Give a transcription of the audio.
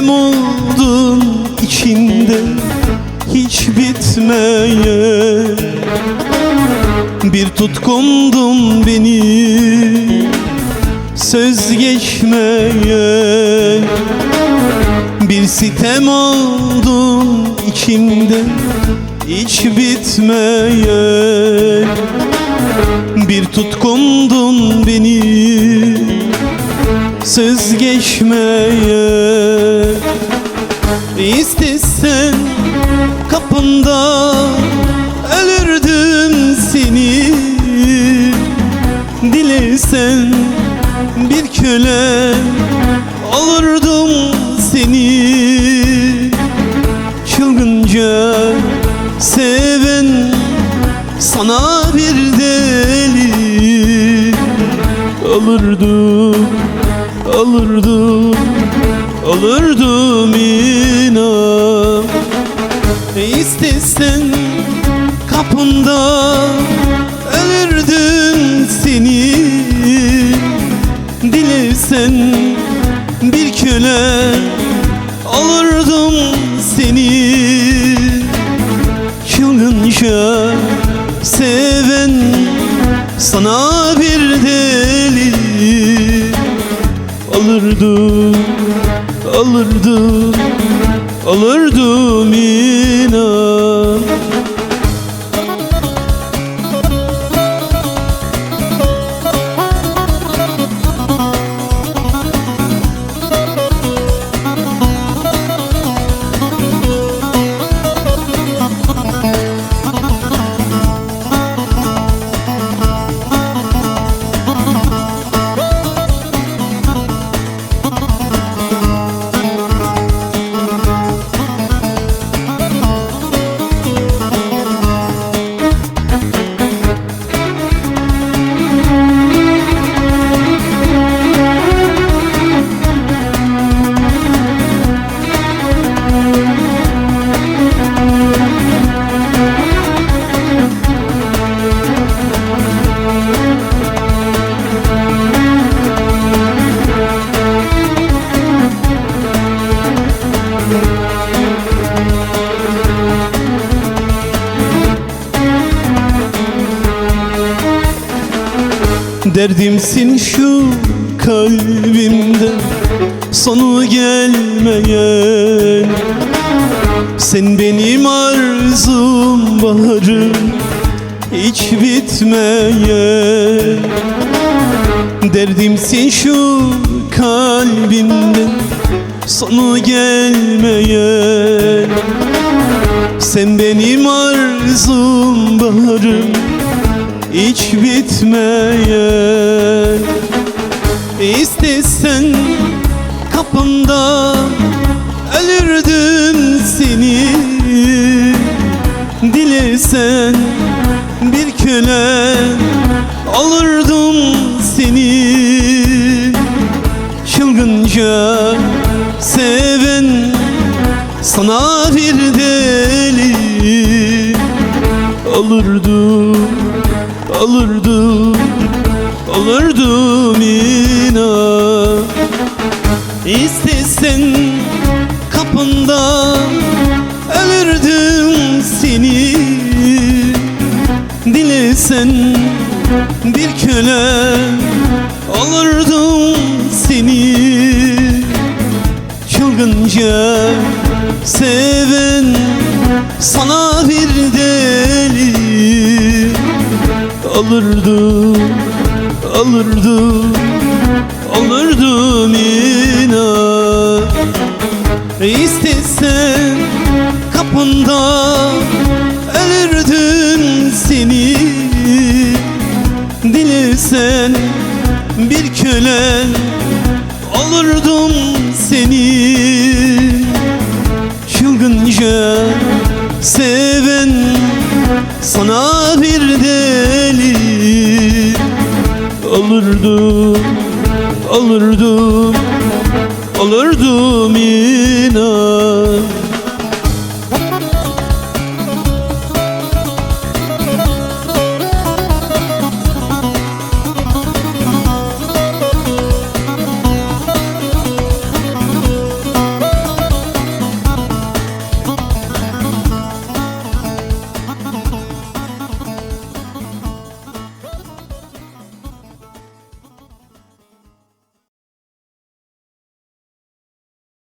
sitem oldun içinde hiç bitmeyen Bir tutkundun beni söz geçmeyen Bir sitem oldun içimde hiç bitmeyen Bir tutkundun beni söz geçmeye İstesen kapında ölürdüm seni. Dilesen bir köle olurdum seni. Çılgınca seven sana bir deli olurdum Olurdum, olurdum inan. İstesen kapında ölürdüm seni. Dilesen bir köle olurdum seni Alırdım, alırdım, alırdım inan Derdimsin şu kalbimde sonu gelmeyen Sen benim arzum baharım hiç bitmeyen Derdimsin şu kalbimde sonu gelmeyen Sen benim arzum baharım hiç bitmeyen İstesen kapımda ölürdüm seni. Dilesen bir köle olurdum seni. Çılgınca seven sana bir deli olurdum alırdım alırdım inan İstesen kapında ölürdüm seni. Dilesen bir köle olurdum seni. Çılgınca seven sana bir deli alırdım, alırdım, alırdım inan. İstesen kapında ölürdüm seni. Dilesen bir köle olurdum seni. Çılgınca seven sana Olurdum, olurdum, olurdum inan.